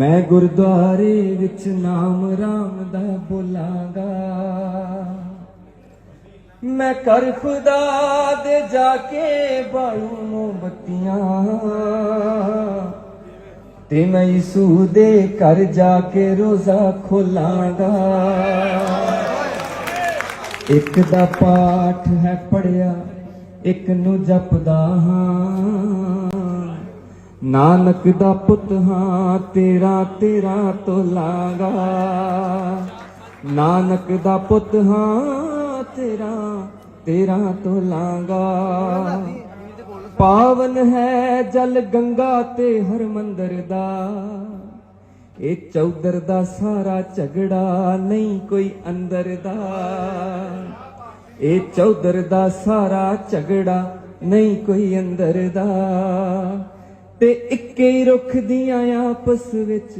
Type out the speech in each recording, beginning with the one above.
ਮੈਂ ਗੁਰਦੁਆਰੇ ਵਿੱਚ ਨਾਮ ਰਾਮ ਦਾ ਬੋਲਾਂਗਾ। ਮੈਂ ਕਰ ਖੁਦਾ ਦੇ ਜਾ ਕੇ ਬਾਲੂ ਮੋਮਬੱਤੀਆਂ। ਤੇ ਮੈਂ ਯਿਸੂ ਦੇ ਘਰ ਜਾ ਕੇ ਰੋਜ਼ਾ ਖੋਲਾਂਗਾ। ਇੱਕ ਦਾ ਪਾਠ ਹੈ ਪੜਿਆ ਇੱਕ ਨੂੰ ਜਪਦਾ ਹਾਂ। ਨਾਨਕ ਦਾ ਪੁੱਤ ਹਾਂ, ਤੇਰਾ ਤੇਰਾ ਤੋਲਾਂਗਾ ਨਾਨਕ ਦਾ ਪੁੱਤ ਹਾਂ, ਤੇਰਾ ਤੇਰਾ ਤੋਲਾਂਗਾ ਪਾਵਨ ਹੈ ਜਲ ਗੰਗਾ ਤੇ ਹਰਮੰਦਰ ਦਾ। ਇਹ ਚੌਧਰ ਦਾ ਸਾਰਾ ਝਗੜਾ ਨਹੀਂ ਕੋਈ ਅੰਦਰ ਦਾ। ਇਹ ਚੌਧਰ ਦਾ ਸਾਰਾ ਝਗੜਾ ਨਹੀਂ ਕੋਈ ਅੰਦਰ ਦਾ। ਤੇ ਇੱਕੇ ਰੁੱਖ ਦੀਆਂ ਆਪਸ ਵਿੱਚ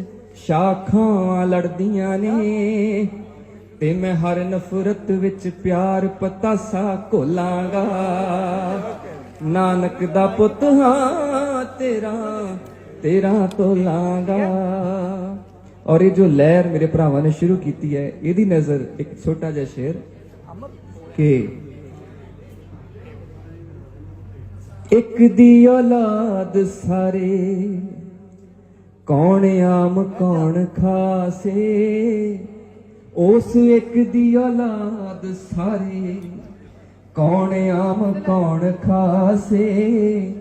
ਸ਼ਾਖਾਂ ਲੜਦੀਆਂ ਨੇ। ਤੇ ਮੈਂ ਹਰ ਨਫ਼ਰਤ ਵਿੱਚ ਪਿਆਰ ਪਤਾਸਾ ਘੋਲਾਂਗਾ। ਨਾਨਕ ਦਾ ਪੁੱਤ ਹਾਂ ਤੇਰਾ ਤੇਰਾ ਤੋਲਾਂਗਾ। ਔਰ ਇਹ ਜੋ ਲਹਿਰ ਮੇਰੇ ਭਰਾਵਾਂ ਨੇ ਸ਼ੁਰੂ ਕੀਤੀ ਹੈ ਇਹਦੀ ਨਜ਼ਰ ਇੱਕ ਛੋਟਾ ਜਿਹਾ ਸ਼ੇਰ ਕਿ ਇੱਕ ਦੀ ਔਲਾਦ ਸਾਰੇ। ਕੌਣ ਆਮ, ਕੌਣ ਖਾਸੇ। ਉਸ ਇੱਕ ਦੀ ਔਲਾਦ ਸਾਰੇ। ਕੌਣ ਆਮ, ਕੌਣ ਖਾਸੇ।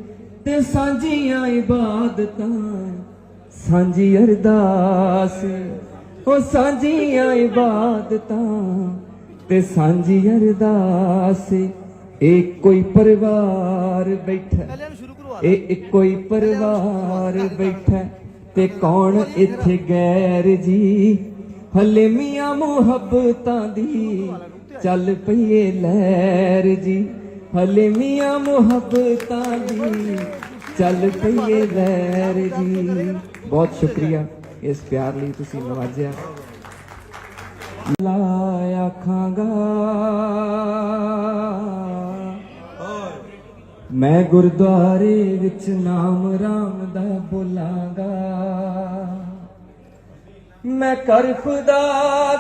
ਤੇ ਸਾਂਝੀਆਂ ਇਬਾਦਤਾਂ, ਸਾਂਝੀ ਅਰਦਾਸ। ਉਹ ਸਾਂਝੀਆਂ ਇਬਾਦਤਾਂ ਤੇ ਸਾਂਝੀ ਅਰਦਾਸ। ਇਹ ਕੋਈ ਪਰਿਵਾਰ ਬੈਠਾ। ਇਹ ਇੱਕੋ ਹੀ ਪਰਿਵਾਰ ਬੈਠਾ। ਤੇ ਕੌਣ ਇੱਥੇ ਗੈਰ ਜੀ? ਹਲੇ ਮੀਆਂ ਮੁਹੱਬਤਾਂ ਦੀ ਚੱਲ ਪਈਏ ਲਹਿਰ ਜੀ। ਹਲੇ ਮੀਆਂ ਮੁਹੱਬਤਾਂ ਦੀ ਚੱਲ ਪਈਏ ਲਹਿਰ ਜੀ। ਬਹੁਤ ਸ਼ੁਕਰੀਆ ਇਸ ਪਿਆਰ ਲਈ ਤੁਸੀਂ ਨਵਾਜਿਆ। ਲਾਇਆ ਖਾਂਗਾ ਮੈਂ ਗੁਰਦੁਆਰੇ ਵਿੱਚ ਨਾਮ ਰਾਮ ਦਾ ਬੋਲਾਂਗਾ। ਮੈਂ ਕਰ ਖੁਦਾ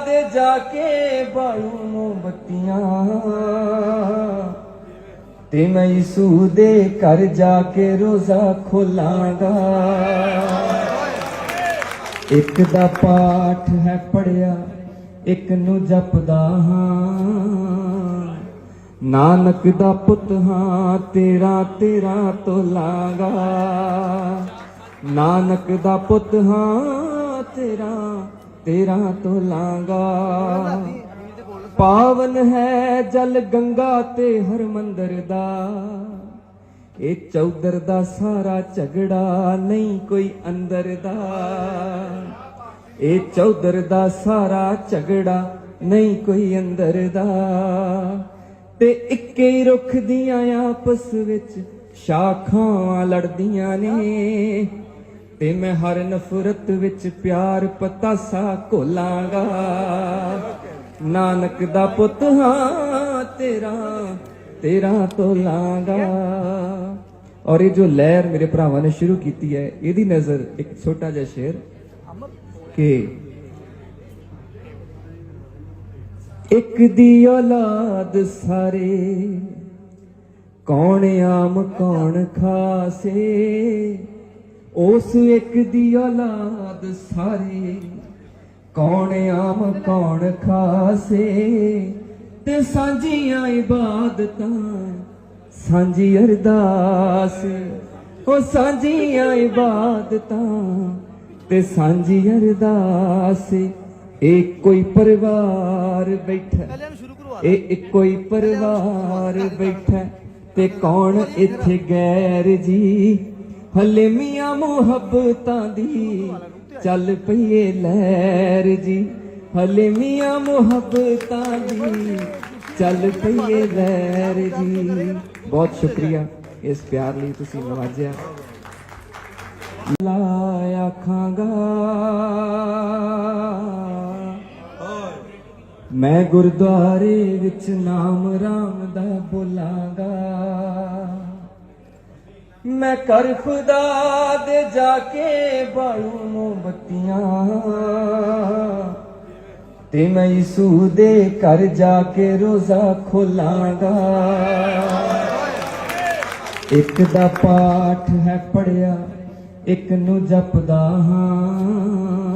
ਦੇ ਜਾ ਕੇ ਬਾਲੂ ਮੋਮਬੱਤੀਆਂ। ਤੇ ਮੈਂ ਯਿਸੂ ਦੇ ਘਰ ਜਾ ਕੇ ਰੋਜ਼ਾ ਖੋਲਾਂਗਾ। ਇੱਕ ਦਾ ਪਾਠ ਹੈ ਪੜਿਆ ਇੱਕ ਨੂੰ ਜਪਦਾ ਹਾਂ। ਨਾਨਕ ਦਾ ਪੁੱਤ ਹਾਂ, ਤੇਰਾ ਤੇਰਾ ਤੋਲਾਂਗਾ ਨਾਨਕ ਦਾ ਪੁੱਤ ਹਾਂ, ਤੇਰਾ ਤੇਰਾ ਤੋਲਾਂਗਾ ਪਾਵਨ ਹੈ ਜਲ ਗੰਗਾ ਤੇ ਹਰਮੰਦਰ ਦਾ। ਇਹ ਚੌਧਰ ਦਾ ਸਾਰਾ ਝਗੜਾ ਨਹੀਂ ਕੋਈ ਅੰਦਰ ਦਾ। ਇਹ ਚੌਧਰ ਦਾ ਸਾਰਾ ਝਗੜਾ ਨਹੀਂ ਕੋਈ ਅੰਦਰ ਦਾ। ਤੇ ਇੱਕੇ ਰੁੱਖ ਦੀਆਂ ਆਪਸ ਵਿੱਚ ਸ਼ਾਖਾਂ ਲੜਦੀਆਂ ਨੇ। ਤੇ ਮੈਂ ਹਰ ਨਫ਼ਰਤ ਵਿੱਚ ਪਿਆਰ ਪਤਾਸਾ ਘੋਲਾਂਗਾ। ਨਾਨਕ ਦਾ ਪੁੱਤ ਹਾਂ ਤੇਰਾ ਤੇਰਾ ਤੋਲਾਂਗਾ ਔਰ ਇਹ ਜੋ ਲਹਿਰ ਮੇਰੇ ਭਰਾਵਾਂ ਨੇ ਸ਼ੁਰੂ ਕੀਤੀ ਹੈ ਇਹਦੀ ਨਜ਼ਰ ਇੱਕ ਛੋਟਾ ਜਿਹਾ ਸ਼ੇਰ ਕਿ ਇੱਕ ਦੀ ਔਲਾਦ ਸਾਰੇ। ਕੌਣ ਆਮ, ਕੌਣ ਖਾਸੇ। ਉਸ ਇੱਕ ਦੀ ਔਲਾਦ ਸਾਰੇ। ਕੌਣ ਆਮ, ਕੌਣ ਖਾਸੇ। ਤੇ ਸਾਂਝੀਆਂ ਇਬਾਦਤਾਂ, ਸਾਂਝੀ ਅਰਦਾਸ। ਉਹ ਸਾਂਝੀਆਂ ਇਬਾਦਤਾਂ ਤੇ ਸਾਂਝੀ ਅਰਦਾਸ। ਇਹ ਕੋਈ ਪਰਿਵਾਰ ਬੈਠਾ। ਇਹ ਇੱਕੋ ਹੀ ਪਰਿਵਾਰ ਬੈਠਾ। ਤੇ ਕੌਣ ਇੱਥੇ ਗੈਰ ਜੀ? ਹਲੇ ਮੀਆਂ ਮੁਹੱਬਤਾਂ ਦੀ ਚੱਲ ਪਈਏ ਲਹਿਰ ਜੀ। ਹਲੇ ਮੀਆਂ ਮੁਹੱਬਤਾਂ ਦੀ ਚੱਲ ਪਈਏ ਲਹਿਰ ਜੀ। ਬਹੁਤ ਸ਼ੁਕਰੀਆ ਇਸ ਪਿਆਰ ਲਈ ਤੁਸੀਂ ਨਵਾਜਿਆ। ਲਾਇਆ ਖਾਂਗਾ ਮੈਂ ਗੁਰਦੁਆਰੇ ਵਿੱਚ ਨਾਮ ਰਾਮ ਦਾ ਬੋਲਾਂਗਾ। ਮੈਂ ਕਰ ਖੁਦਾ ਦੇ ਜਾ ਕੇ ਬਾਲੂ ਮੋਮਬੱਤੀਆਂ। ਤੇ ਮੈਂ ਯਿਸੂ ਦੇ ਘਰ ਜਾ ਕੇ ਰੋਜ਼ਾ ਖੋਲਾਂਗਾ। ਇੱਕ ਦਾ ਪਾਠ ਹੈ ਪੜਿਆ ਇੱਕ ਨੂੰ ਜਪਦਾ ਹਾਂ।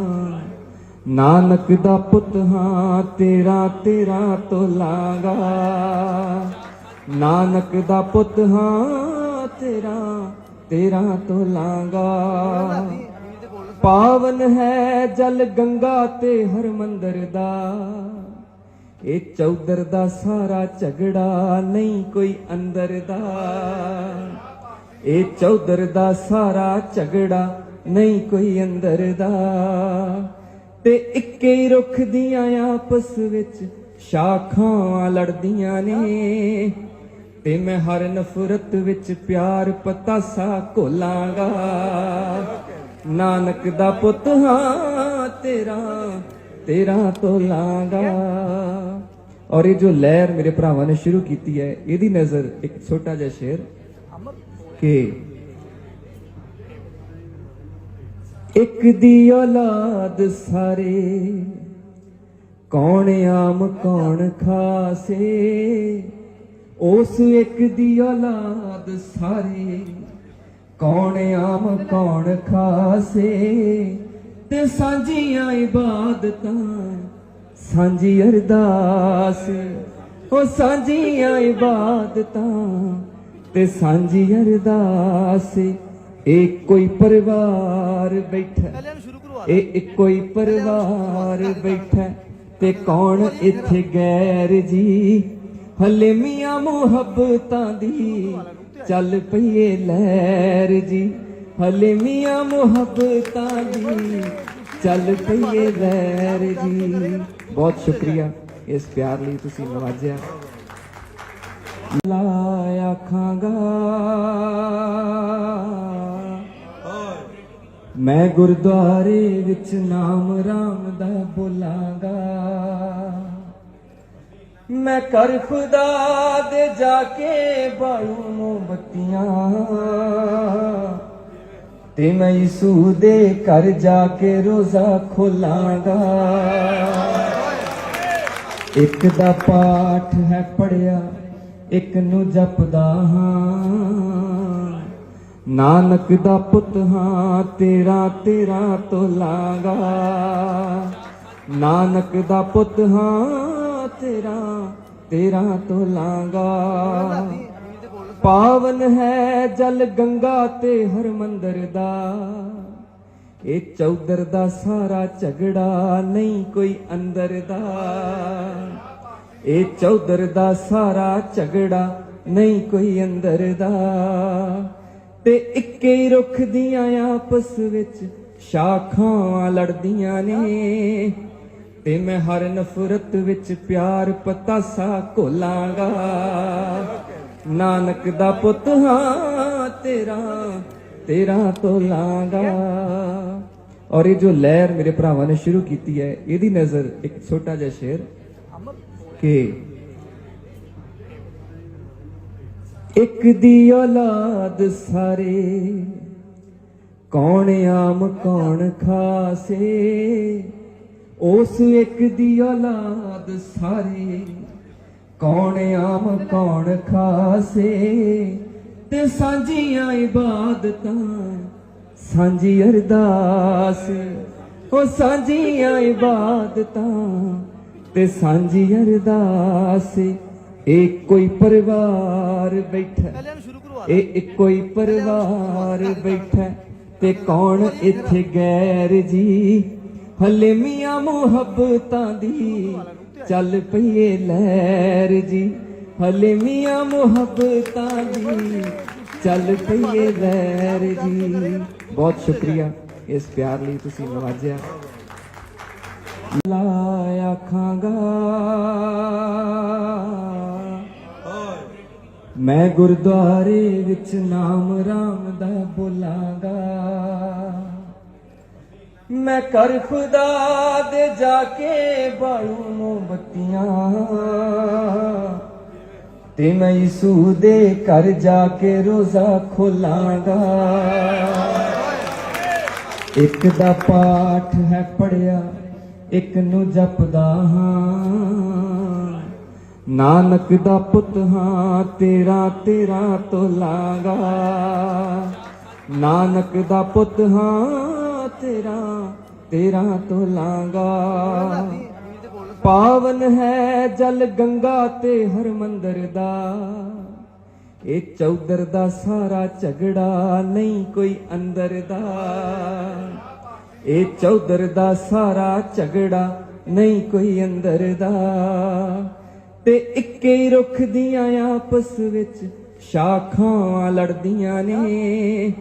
ਨਾਨਕ ਦਾ ਪੁੱਤ ਹਾਂ, ਤੇਰਾ ਤੇਰਾ ਤੋਲਾਂਗਾ ਨਾਨਕ ਦਾ ਪੁੱਤ ਹਾਂ, ਤੇਰਾ ਤੇਰਾ ਤੋਲਾਂਗਾ ਪਾਵਨ ਹੈ ਜਲ ਗੰਗਾ ਤੇ ਹਰਮੰਦਰ ਦਾ। ਇਹ ਚੌਧਰ ਦਾ ਸਾਰਾ ਝਗੜਾ ਨਹੀਂ ਕੋਈ ਅੰਦਰ ਦਾ। ਇਹ ਚੌਧਰ ਦਾ ਸਾਰਾ ਝਗੜਾ ਨਹੀਂ ਕੋਈ ਅੰਦਰ ਦਾ। ਤੇ ਇੱਕੇ ਰੁੱਖ ਦੀਆਂ ਆਪਸ ਵਿੱਚ ਸ਼ਾਖਾਂ ਲੜਦੀਆਂ ਨੇ। ਤੇ ਮੈਂ ਹਰ ਨਫ਼ਰਤ ਵਿੱਚ ਪਿਆਰ ਪਤਾਸਾ ਘੋਲਾਂਗਾ। ਨਾਨਕ ਦਾ ਪੁੱਤ ਹਾਂ ਤੇਰਾ ਤੇਰਾ ਤੋਲਾਂਗਾ। ਔਰ ਇਹ ਜੋ ਲਹਿਰ ਮੇਰੇ ਭਰਾਵਾਂ ਨੇ ਸ਼ੁਰੂ ਕੀਤੀ ਹੈ ਇਹਦੀ ਨਜ਼ਰ ਇੱਕ ਛੋਟਾ ਜਿਹਾ ਸ਼ੇਰ ਕਿ ਇੱਕ ਦੀ ਔਲਾਦ ਸਾਰੇ। ਕੌਣ ਆਮ, ਕੌਣ ਖਾਸੇ। ਉਸ ਇੱਕ ਦੀ ਔਲਾਦ ਸਾਰੇ। ਕੌਣ ਆਮ, ਕੌਣ ਖਾਸੇ। ਤੇ ਸਾਂਝੀਆਂ ਇਬਾਦਤਾਂ, ਸਾਂਝੀ ਅਰਦਾਸ। ਉਹ ਸਾਂਝੀਆਂ ਇਬਾਦਤਾਂ ਤੇ ਸਾਂਝੀ ਅਰਦਾਸ। ਇਹ ਕੋਈ ਪਰਿਵਾਰ ਬੈਠਾ। ਇਹ ਇੱਕੋ ਹੀ ਪਰਿਵਾਰ ਬੈਠਾ। ਤੇ ਕੌਣ ਇੱਥੇ ਗੈਰ ਜੀ? ਹਲੇ ਮੀਆਂ ਮੁਹੱਬਤਾਂ ਦੀ ਚੱਲ ਪਈਏ ਲਹਿਰ ਜੀ। ਹਲੇ ਮੀਆਂ ਮੁਹੱਬਤਾਂ ਦੀ ਚੱਲ ਪਈਏ ਲਹਿਰ ਜੀ। ਬਹੁਤ ਸ਼ੁਕਰੀਆ ਇਸ ਪਿਆਰ ਲਈ ਤੁਸੀਂ ਨਵਾਜਿਆ। ਲਾਇਆ ਖਾਂਗਾ। ਮੈਂ ਗੁਰਦੁਆਰੇ ਵਿੱਚ ਨਾਮ ਰਾਮ ਦਾ ਬੋਲਾਂਗਾ। ਮੈਂ ਕਰ ਖੁਦਾ ਦੇ ਜਾ ਕੇ ਬਾਲੂ ਮੋਮਬੱਤੀਆਂ ਤੇ ਮੈਂ ਯਿਸੂ ਦੇ ਘਰ ਜਾ ਕੇ ਰੋਜ਼ਾ ਖੋਲਾਂਗਾ। ਇੱਕ ਦਾ ਪਾਠ ਹੈ ਪੜਿਆ ਇੱਕ ਨੂੰ ਜਪਦਾ ਹਾਂ। ਨਾਨਕ ਦਾ ਪੁੱਤ ਹਾਂ, ਤੇਰਾ ਤੇਰਾ ਤੋਲਾਂਗਾ ਨਾਨਕ ਦਾ ਪੁੱਤ ਹਾਂ, ਤੇਰਾ ਤੇਰਾ ਤੋਲਾਂਗਾ ਪਾਵਨ ਹੈ ਜਲ ਗੰਗਾ ਤੇ ਹਰਮੰਦਰ ਦਾ। ਇਹ ਚੌਧਰ ਦਾ ਸਾਰਾ ਝਗੜਾ ਨਹੀਂ ਕੋਈ ਅੰਦਰ ਦਾ। ਇਹ ਚੌਧਰ ਦਾ ਸਾਰਾ ਝਗੜਾ ਨਹੀਂ ਕੋਈ ਅੰਦਰ ਦਾ। ਤੇ ਇੱਕੇ ਹੀ ਰੁੱਖ ਦੀਆਂ ਆਪਸ ਵਿੱਚ ਸ਼ਾਖਾਂ ਲੜਦੀਆਂ ਨੇ। ਤੇ ਮੈਂ ਹਰ ਨਫ਼ਰਤ ਵਿੱਚ ਪਿਆਰ ਪਤਾਸਾ ਘੋਲਾਂਗਾ। ਨਾਨਕ ਦਾ ਪੁੱਤ ਹਾਂ ਤੇਰਾ ਤੇਰਾ ਤੋਲਾਂਗਾ। ਔਰ ਇਹ ਜੋ ਲਹਿਰ ਮੇਰੇ ਭਰਾਵਾਂ ਨੇ ਸ਼ੁਰੂ ਕੀਤੀ ਹੈ ਇਹਦੀ ਨਜ਼ਰ ਇੱਕ ਛੋਟਾ ਜਿਹਾ ਸ਼ੇਰ ਕਿ ਇੱਕ ਦੀ ਔਲਾਦ ਸਾਰੇ। ਕੌਣ ਆਮ, ਕੌਣ ਖਾਸੇ। ਉਸ ਇੱਕ ਦੀ ਔਲਾਦ ਸਾਰੇ। ਕੌਣ ਆਮ, ਕੌਣ ਖਾਸੇ। ਤੇ ਸਾਂਝੀਆਂ ਇਬਾਦਤਾਂ, ਸਾਂਝੀ ਅਰਦਾਸ। ਉਹ ਸਾਂਝੀਆਂ ਇਬਾਦਤਾਂ ਤੇ ਸਾਂਝੀ ਅਰਦਾਸ। ਇਹ ਕੋਈ ਪਰਿਵਾਰ ਬੈਠਾ। ਇਹ ਇੱਕੋ ਹੀ ਪਰਿਵਾਰ ਬੈਠਾ ਤੇ ਕੌਣ ਇੱਥੇ ਗੈਰ ਜੀ? ਹਲੇ ਮੀਆਂ ਮੁਹੱਬਤਾਂ ਦੀ ਚੱਲ ਪਈਏ ਲਹਿਰ ਜੀ। ਹਲੇ ਮੀਆਂ ਮੁਹੱਬਤਾਂ ਦੀ ਚੱਲ ਪਈਏ ਲਹਿਰ ਜੀ। ਬਹੁਤ ਸ਼ੁਕਰੀਆ ਇਸ ਪਿਆਰ ਲਈ ਤੁਸੀਂ ਨਵਾਜਿਆ। ਲਾਇਆ ਖਾਂਗਾ। ਮੈਂ ਗੁਰਦੁਆਰੇ ਵਿੱਚ ਨਾਮ ਰਾਮ ਦਾ ਬੋਲਾਂਗਾ। ਮੈਂ ਕਰ ਖੁਦਾ ਦੇ ਜਾ ਕੇ ਬਾਲੂ ਮੋਮਬੱਤੀਆਂ ਤੇ ਮੈਂ ਯਿਸੂ ਦੇ ਘਰ ਜਾ ਕੇ ਰੋਜ਼ਾ ਖੋਲਾਂਗਾ। ਇੱਕ ਦਾ ਪਾਠ ਹੈ ਪੜਿਆ ਇੱਕ ਨੂੰ ਜਪਦਾ ਹਾਂ। ਨਾਨਕ ਦਾ ਪੁੱਤ ਹਾਂ, ਤੇਰਾ ਤੇਰਾ ਤੋਲਾਂਗਾ ਨਾਨਕ ਦਾ ਪੁੱਤ ਹਾਂ, ਤੇਰਾ ਤੇਰਾ ਤੋਲਾਂਗਾ ਪਾਵਨ ਹੈ ਜਲ ਗੰਗਾ ਤੇ ਹਰਮੰਦਰ ਦਾ। ਇਹ ਚੌਧਰ ਦਾ ਸਾਰਾ ਝਗੜਾ ਨਹੀਂ ਕੋਈ ਅੰਦਰ ਦਾ। ਇਹ ਚੌਧਰ ਦਾ ਸਾਰਾ ਝਗੜਾ ਨਹੀਂ ਕੋਈ ਅੰਦਰ ਦਾ। ਤੇ ਇੱਕੇ ਰੁੱਖ ਦੀਆਂ ਆਪਸ ਵਿੱਚ ਸ਼ਾਖਾਂ ਲੜਦੀਆਂ ਨੇ।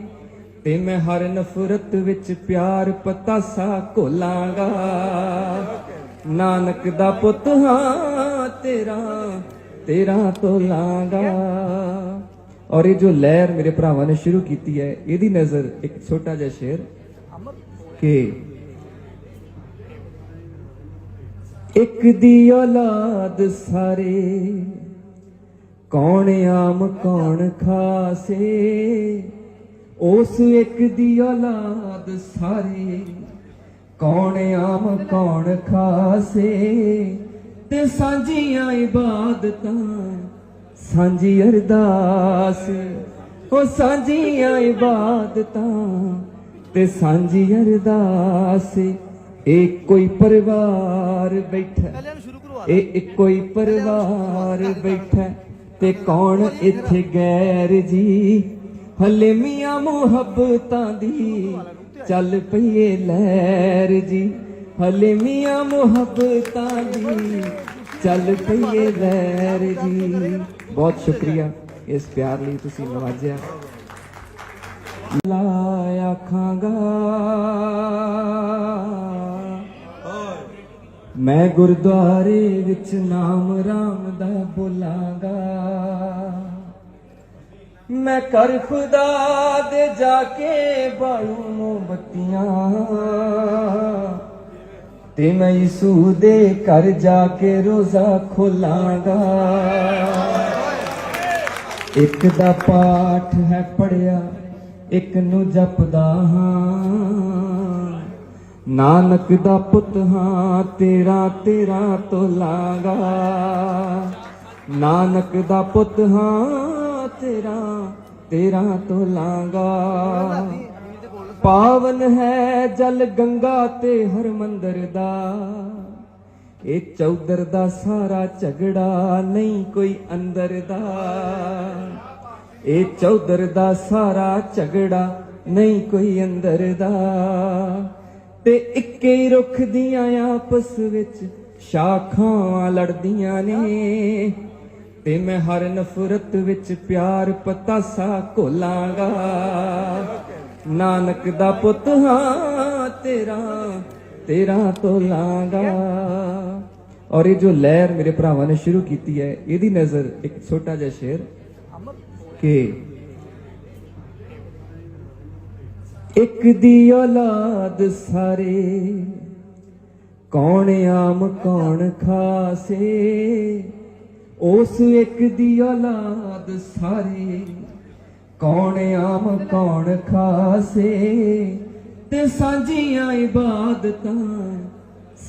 ਤੇ ਮੈਂ ਹਰ ਨਫ਼ਰਤ ਵਿੱਚ ਪਿਆਰ ਪਤਾਸਾ ਘੋਲਾਂਗਾ। ਨਾਨਕ ਦਾ ਪੁੱਤ ਹਾਂ ਤੇਰਾ ਤੇਰਾ ਤੋਲਾਂਗਾ ਔਰ ਇਹ ਜੋ ਲਹਿਰ ਮੇਰੇ ਭਰਾਵਾਂ ਨੇ ਸ਼ੁਰੂ ਕੀਤੀ ਹੈ ਇਹਦੀ ਨਜ਼ਰ ਇੱਕ ਛੋਟਾ ਜਿਹਾ ਸ਼ੇਰ ਕਿ ਇੱਕ ਦੀ ਔਲਾਦ ਸਾਰੇ। ਕੌਣ ਆਮ, ਕੌਣ ਖਾਸੇ। ਉਸ ਇੱਕ ਦੀ ਔਲਾਦ ਸਾਰੇ। ਕੌਣ ਆਮ, ਕੌਣ ਖਾਸੇ। ਤੇ ਸਾਂਝੀਆਂ ਇਬਾਦਤਾਂ, ਸਾਂਝੀ ਅਰਦਾਸ। ਉਹ ਸਾਂਝੀਆਂ ਇਬਾਦਤਾਂ ਤੇ ਸਾਂਝੀ ਅਰਦਾਸ। ਇਹ ਕੋਈ ਪਰਿਵਾਰ ਬੈਠਾ ਇਹ ਇੱਕੋ ਹੀ ਪਰਿਵਾਰ ਬੈਠਾ ਤੇ ਕੌਣ ਇੱਥੇ ਗੈਰ ਜੀ ਹਲੇ ਮੀਆਂ ਮੁਹੱਬਤਾਂ ਦੀ ਚੱਲ ਪਈਏ ਲਹਿਰ ਜੀ ਹਲੇ ਮੀਆਂ ਮੁਹੱਬਤਾਂ ਦੀ ਚੱਲ ਪਈਏ ਲਹਿਰ ਜੀ ਬਹੁਤ ਸ਼ੁਕਰੀਆ ਇਸ ਪਿਆਰ ਲਈ ਤੁਸੀਂ ਨਵਾਜਿਆ ਲਾਇਆ ਖਾਂਗਾ ਮੈਂ ਗੁਰਦੁਆਰੇ ਵਿੱਚ ਨਾਮ ਰਾਮ ਦਾ ਬੋਲਾਂਗਾ। ਮੈਂ ਕਰ ਖੁਦਾ ਦੇ ਜਾ ਕੇ ਬਾਲੂ ਮੋਮਬਤੀਆਂ। ਤੇ ਮੈਂ ਯਿਸੂ ਦੇ ਘਰ ਜਾ ਕੇ ਰੋਜ਼ਾ ਖੋਲਾਂਗਾ। ਇੱਕ ਦਾ ਪਾਠ ਹੈ ਪੜਿਆ ਇੱਕ ਨੂੰ ਜਪਦਾ ਹਾਂ। ਨਾਨਕ ਦਾ ਪੁੱਤ ਹਾਂ, ਤੇਰਾ ਤੇਰਾ ਤੋਂ ਤੋਲਾਂਗਾ ਨਾਨਕ ਦਾ ਪੁੱਤ ਹਾਂ, ਤੇਰਾ ਤੇਰਾ ਤੋਂ ਲਾਂਗਾ। ਪਾਵਨ ਹੈ ਜਲ ਗੰਗਾ ਤੇ ਹਰਮੰਦਰ ਦਾ। ਇਹ ਚੌਧਰ ਦਾ ਸਾਰਾ ਝਗੜਾ ਨਹੀਂ ਕੋਈ ਅੰਦਰ ਦਾ। ਇਹ ਚੌਧਰ ਦਾ ਸਾਰਾ ਝਗੜਾ ਨਹੀਂ ਕੋਈ ਅੰਦਰ ਦਾ। ਤੇ ਇੱਕੇ ਰੁੱਖ ਦੀਆਂ ਆਪਸ ਵਿੱਚ ਸ਼ਾਖਾਂ ਲੜਦੀਆਂ ਨੇ। ਤੇ ਮੈਂ ਹਰ ਨਫ਼ਰਤ ਵਿੱਚ ਪਿਆਰ ਪਤਾਸਾ ਘੋਲਾਂਗਾ। ਨਾਨਕ ਦਾ ਪੁੱਤ ਹਾਂ ਤੇਰਾ ਤੇਰਾ ਤੋਲਾਂਗਾ ਔਰ ਇਹ ਜੋ ਲਹਿਰ ਮੇਰੇ ਭਰਾਵਾਂ ਨੇ ਸ਼ੁਰੂ ਕੀਤੀ ਹੈ ਇਹਦੀ ਨਜ਼ਰ ਇੱਕ ਛੋਟਾ ਜਿਹਾ ਸ਼ੇਰ ਕਿ ਇੱਕ ਦੀ ਔਲਾਦ ਸਾਰੇ। ਕੌਣ ਆਮ, ਕੌਣ ਖਾਸੇ। ਉਸ ਇੱਕ ਦੀ ਔਲਾਦ ਸਾਰੇ। ਕੌਣ ਆਮ, ਕੌਣ ਖਾਸੇ। ਤੇ ਸਾਂਝੀਆਂ ਇਬਾਦਤਾਂ,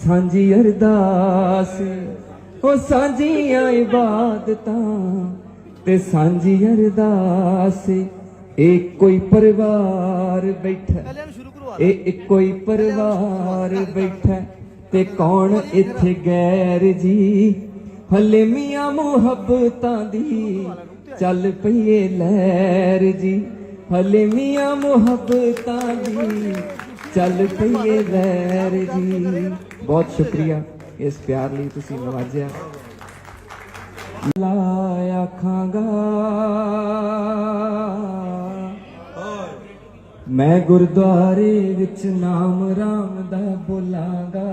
ਸਾਂਝੀ ਅਰਦਾਸ। ਉਹ ਸਾਂਝੀਆਂ ਇਬਾਦਤਾਂ ਤੇ ਸਾਂਝੀ ਅਰਦਾਸ। ਇਹ ਕੋਈ ਪਰਿਵਾਰ ਬੈਠਾ ਇਹ ਇੱਕੋ ਹੀ ਪਰਿਵਾਰ ਬੈਠਾ ਤੇ ਕੌਣ ਇੱਥੇ ਗੈਰ ਜੀ ਹਲੇ ਮੀਆਂ ਮੁਹੱਬਤਾਂ ਦੀ ਚੱਲ ਪਈਏ ਲਹਿਰ ਜੀ ਹਲੇ ਮੀਆਂ ਮੁਹੱਬਤਾਂ ਦੀ ਚੱਲ ਪਈਏ ਲਹਿਰ ਜੀ ਬਹੁਤ ਸ਼ੁਕਰੀਆ ਇਸ ਪਿਆਰ ਲਈ ਤੁਸੀਂ ਨਵਾਜਿਆ ਲਾਇਆ ਖਾਂਗਾ ਮੈਂ ਗੁਰਦੁਆਰੇ ਵਿੱਚ ਨਾਮ ਰਾਮ ਦਾ ਬੋਲਾਂਗਾ।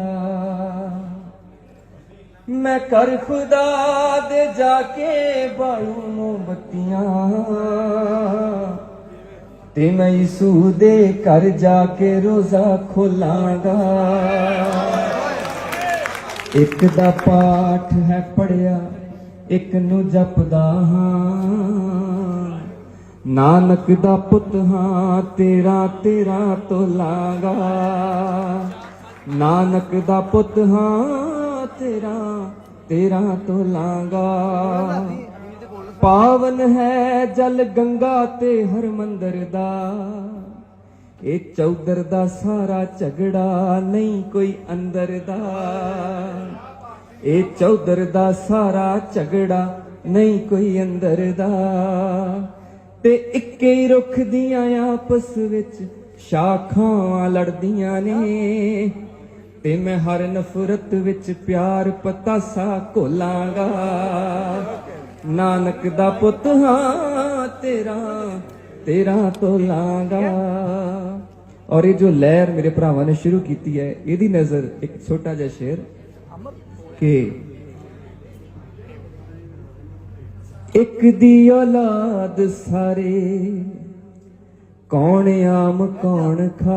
ਮੈਂ ਕਰ ਖੁਦਾ ਦੇ ਜਾ ਕੇ ਬਾਲੂ ਮੋਮਬਤੀਆਂ। ਤੇ ਮੈਂ ਯਿਸੂ ਦੇ ਘਰ ਜਾ ਕੇ ਰੋਜ਼ਾ ਖੋਲਾਂਗਾ। ਇੱਕ ਦਾ ਪਾਠ ਹੈ ਪੜਿਆ ਇੱਕ ਨੂੰ ਜਪਦਾ ਹਾਂ। ਨਾਨਕ ਦਾ ਪੁੱਤ ਹਾਂ, ਤੇਰਾ ਤੇਰਾ ਤੋਲਾਂਗਾ ਨਾਨਕ ਦਾ ਪੁੱਤ ਹਾਂ, ਤੇਰਾ ਤੇਰਾ ਤੋਲਾਂਗਾ ਪਾਵਨ ਹੈ ਜਲ ਗੰਗਾ ਤੇ ਹਰਮੰਦਰ ਦਾ। ਇਹ ਚੌਧਰ ਦਾ ਸਾਰਾ ਝਗੜਾ ਨਹੀਂ ਕੋਈ ਅੰਦਰ ਦਾ। ਇਹ ਚੌਧਰ ਦਾ ਸਾਰਾ ਝਗੜਾ ਨਹੀਂ ਕੋਈ ਅੰਦਰ ਦਾ। ਤੇ ਇੱਕੇ ਹੀ ਰੁੱਖ ਦੀਆਂ ਆਪਸ ਵਿੱਚ ਸ਼ਾਖਾਂ ਲੜਦੀਆਂ ਨੇ। ਤੇ ਮੈਂ ਹਰ ਨਫ਼ਰਤ ਵਿੱਚ ਪਿਆਰ ਪਤਾ ਪਤਾਸਾ ਘੋਲਾਂਗਾ। ਨਾਨਕ ਦਾ ਪੁੱਤ ਹਾਂ ਤੇਰਾ ਤੇਰਾ ਤੋਲਾਂਗਾ ਔਰ ਇਹ ਜੋ ਲਹਿਰ ਮੇਰੇ ਭਰਾਵਾਂ ਨੇ ਸ਼ੁਰੂ ਕੀਤੀ ਹੈ, ਇਹਦੀ ਨਜ਼ਰ ਇੱਕ ਛੋਟਾ ਜਿਹਾ ਸ਼ੇਰ ਕਿ ਇੱਕ ਦੀ ਔਲਾਦ ਸਾਰੇ ਕੌਣ ਆਮ ਕੌਣ ਖਾ